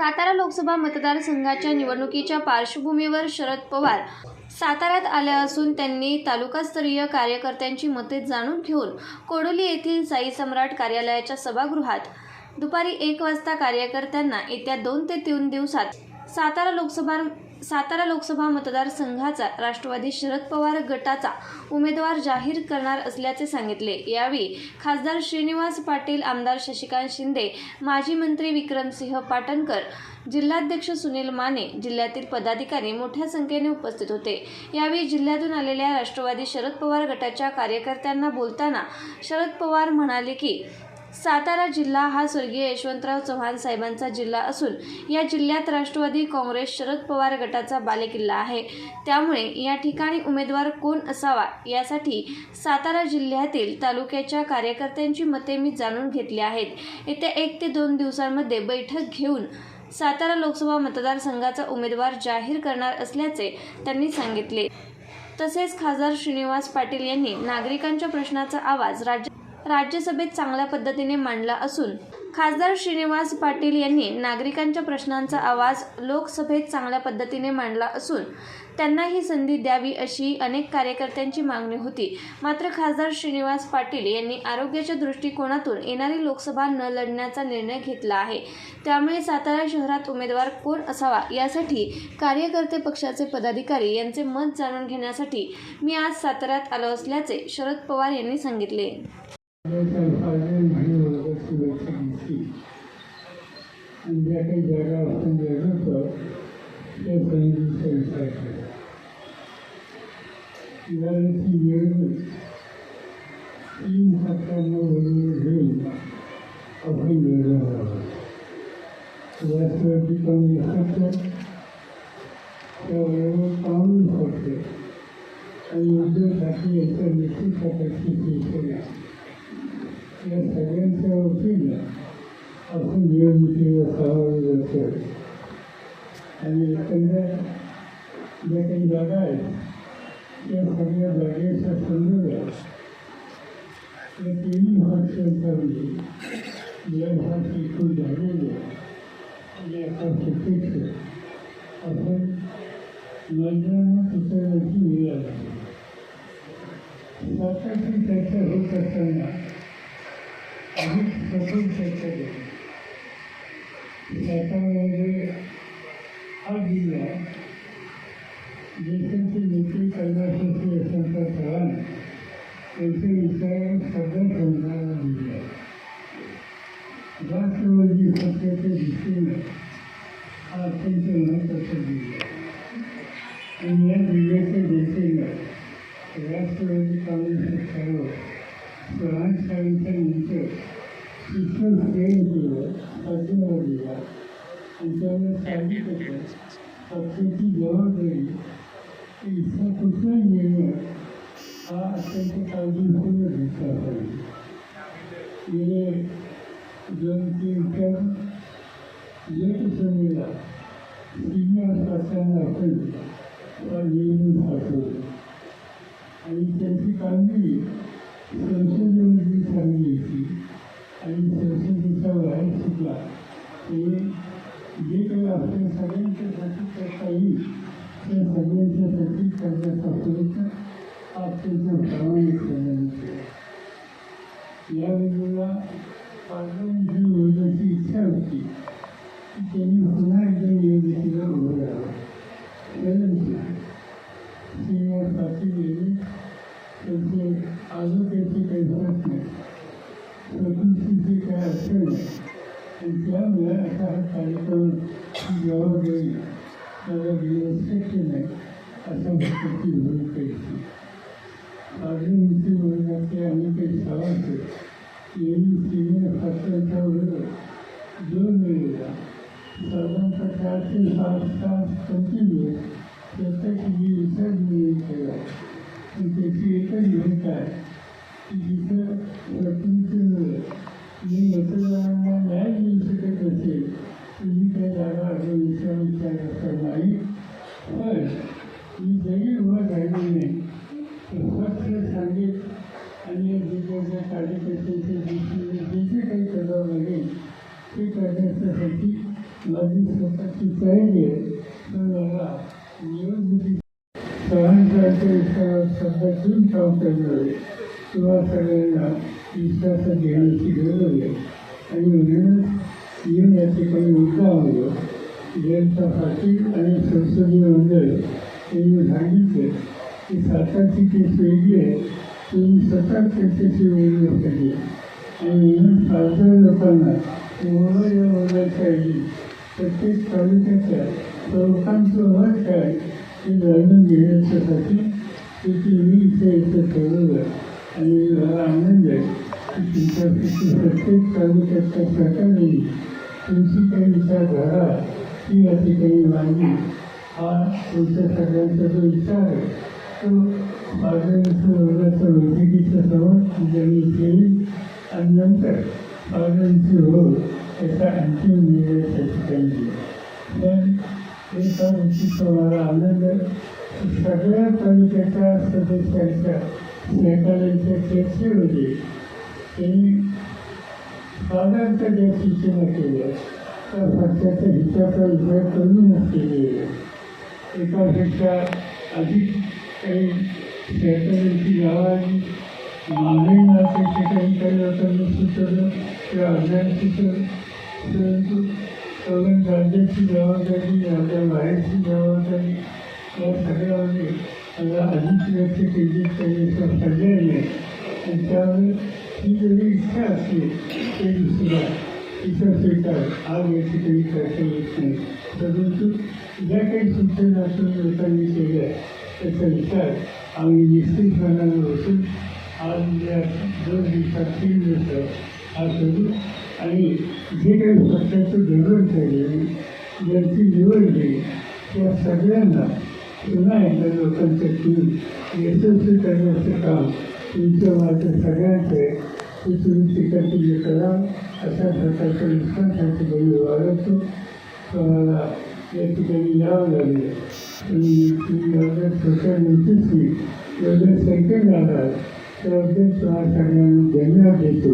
सातारा लोकसभा मतदारसंघाच्या निवडणुकीच्या पार्श्वभूमीवर शरद पवार साताऱ्यात आले असून त्यांनी तालुकास्तरीय कार्यकर्त्यांची मते जाणून घेऊन कोडोली येथील साई सम्राट कार्यालयाच्या सभागृहात दुपारी एक वाजता कार्यकर्त्यांना येत्या दोन ते तीन दिवसात सातारा लोकसभा सातारा लोकसभा मतदारसंघाचा राष्ट्रवादी शरद पवार गटाचा उमेदवार जाहीर करणार असल्याचे सांगितले. यावेळी खासदार श्रीनिवास पाटील आमदार शशिकांत शिंदे माजी मंत्री विक्रमसिंह पाटणकर जिल्हाध्यक्ष सुनील माने जिल्ह्यातील पदाधिकारी मोठ्या संख्येने उपस्थित होते. यावेळी जिल्ह्यातून आलेल्या राष्ट्रवादी शरद पवार गटाच्या कार्यकर्त्यांना बोलताना शरद पवार म्हणाले की सातारा जिल्हा हा स्वर्गीय यशवंतराव चव्हाण साहेबांचा जिल्हा असून या जिल्ह्यात राष्ट्रवादी काँग्रेस शरद पवार गटाचा बालेकिल्ला आहे. त्यामुळे या ठिकाणी उमेदवार कोण असावा यासाठी सातारा जिल्ह्यातील तालुक्याच्या कार्यकर्त्यांची मते मी जाणून घेतली आहेत. येत्या एक ते दोन दिवसांमध्ये बैठक घेऊन सातारा लोकसभा मतदारसंघाचा उमेदवार जाहीर करणार असल्याचे त्यांनी सांगितले. तसेच खासदार श्रीनिवास पाटील यांनी नागरिकांच्या प्रश्नाचा आवाज राज्य राज्यसभेत चांगल्या पद्धतीने मांडला असून खासदार श्रीनिवास पाटील यांनी नागरिकांच्या प्रश्नांचा आवाज लोकसभेत चांगल्या पद्धतीने मांडला असून त्यांना ही संधी द्यावी अशी अनेक कार्यकर्त्यांची मागणी होती. मात्र खासदार श्रीनिवास पाटील यांनी आरोग्याच्या दृष्टिकोनातून येणारी लोकसभा न लढण्याचा निर्णय घेतला आहे. त्यामुळे सातारा शहरात उमेदवार कोण असावा यासाठी कार्यकर्ते पक्षाचे पदाधिकारी यांचे मत जाणून घेण्यासाठी मी आज साताऱ्यात आलो असल्याचे शरद पवार यांनी सांगितले. शुभेच्छा दिसतील आणि ज्या काही जागा आपण होतं त्या संधीचा विचार केला उदाहरणाची निवडणूक तीन सत्त्याण्णव बरोबर घेऊन आपण निवडून आहोत राष्ट्रवादी काँग्रेस पक्ष त्याबरोबर काँग्रेस पक्ष आणि उद्धव ठाकरे यांच्या नेतृत्वाखालची शिवसेना या सगळ्यांच्या वतीनं आपण निवडणुकीवर सहभागी होतो आणि एकंदर ज्या काही जागा आहेत त्या सगळ्या जागेच्या संदर्भात या तिन्ही पक्षांच्यामध्ये जगभर शिकून झालेले आणि आता सुपेक्ष आपण मैदानात उतरण्याची वेळ आली स्वतःची चर्चा होत असताना अधिक सखोल चर्चा केली साताऱ्यामध्ये हा जिल्हा देशाचे नेते कैलासवासी यशवंत चव्हाण त्यांचे विचार सध्या दिले जिल्हा राष्ट्रवादी पक्षाच्या दृष्टीने हा अत्यंत महत्त्वाचा जिल्हा आणि या जिल्ह्याच्या दृष्टीनं राष्ट्रवादी काँग्रेसचे सर्व चव्हाण साहेबांच्या नंतर प्रेम केलं पाठिंबा दिला आणि सांगितलं हा अत्यंत काळजीपूर्वक घेतला पाहिजे गेले दोन तीन टन लोकसभेला श्रीनिवास निवडून पाठवलं आणि त्यांची कामगिरी संसदेमध्ये चांगली होती आणि संसदेचा बाहेर शिकला. ते जे काही आपल्या सगळ्यांच्यासाठी करता येईल त्या सगळ्यांच्यासाठी करण्याचा प्रयत्न हा अत्यंत प्रामाणिकपणाने केला. यावेळेला पार्लमेंटरी होण्याची इच्छा होती की त्यांनी पुन्हा एकदा निवडणुकीला उभं राहावं. परंतु श्रीनिवास पाटील यांनी त्यांचे आरोग्याचे काही प्रश्न प्रकृतीचे काही अडचण त्यामुळे असा हा कार्यक्रम ही जबाबदारी त्याला घेणं शक्य नाही अशा प्रकारची भूमिका येते पार्लमेंटरी वर्गातले अनेक काही सभासद यांनी श्रीनिवास पाटलांच्या बरोबर दोन वेळेला साधारणतः चार ते सात तास कंटिन्यू प्रत्येक विचार केला पण त्याची एकच भूमिका आहे की जिथं प्रकृतीमुळे मी मतदारांना न्याय देऊ शकत असेल तर मी त्या जागा अडवण्याचा विचार नाही. पण मी जरी उभा राहिलो नाही तर फक्त सांगेल आणि वेगवेगळ्या कार्यकर्त्यांच्या दृष्टीने जे जे काही करावं लागेल ते करण्यासाठी माझी स्वतःची तयारी आहे. तर मला निवडणुकी सहनसाच्या विचारात काम करणार आहे. किंवा सगळ्यांना विश्वासात घेण्याची गरज आहे. आणि म्हणूनच येऊन या ठिकाणी मुद्दा होतो जनता पाटील आणि संसदीय मंडळ यांनी सांगितलं. की सातारची केस वेगळी आहे. तुम्ही स्वतः त्याच्याशी वेगळी पाहिजे आणि म्हणून खासदार लोकांना मोबाईल या मोबाईलच्या ऐवजी प्रत्येक तालुक्याच्या लोकांचं मत काय हे जाणून घेण्याच्यासाठी त्याची मी इथे इथं ठरवलं आणि आनंद आहे म्हणजे प्रत्येक तालुक्याच्या सरकारने तुमची काही विचारधारा ती या ठिकाणी मांडली हा तुमच्या सगळ्यांचा जो विचार आहे तो मार्गदर्शन वैद्यकीचा बैठकीच्या समोर ज्यांनी केली आणि नंतर मार्गदर्शन होऊन त्याचा अंतिम निर्णय त्या ठिकाणी दिला तर एका गोष्टीचा मला आनंद सगळ्या तालुक्याच्या सदस्यांच्या सहकार्यांच्या चर्चेमध्ये त्यांनी साधारणतः जे शिक्षण केल्या त्या पक्षाच्या हिताचा विचार करूनच केलेला आहे एकापेक्षा अधिक काही शेतकऱ्यांची नावाची मागणी नावाच्या काही काही लोकांनी सुचवलं. किंवा अज्ञान सुचवलं परंतु कारण राज्याची जबाबदारी राज्या बाहेरची जबाबदारी या सगळ्यामध्ये मला अधिक व्यक्त केंद्रित करण्याचा पर्याय नाही. आणि त्यामुळे ही जरी इच्छा असली तरी दुसरा तिचा स्वीकार आज या ठिकाणी करता येत नाही. परंतु ज्या काही सूचना तुम्ही लोकांनी केल्या त्याचा विचार आम्ही निश्चित निश्चितपणानं होतो. आज या दोन दिवसात तीन दिवसात हा करू. आणि जे काही पक्षाचं धोरण ठरले ज्यांची निवड झाली त्या सगळ्यांना पुन्हा एकदा लोकांच्या ठेवून यशस्वी करण्याचं काम तुमचं माझं सगळ्यांचं आहे. ते तुम्ही टीकाटिके करा अशा प्रकारचं नुकसान या ठिकाणी वाढवतो तुम्हाला या ठिकाणी यावं लागेल तुम्ही तुम्ही एवढ्या छोट्या नोटीसनी एवढ्या सेकंड आलात त्याबद्दल तुम्हाला सगळ्यांना धन्यवाद देतो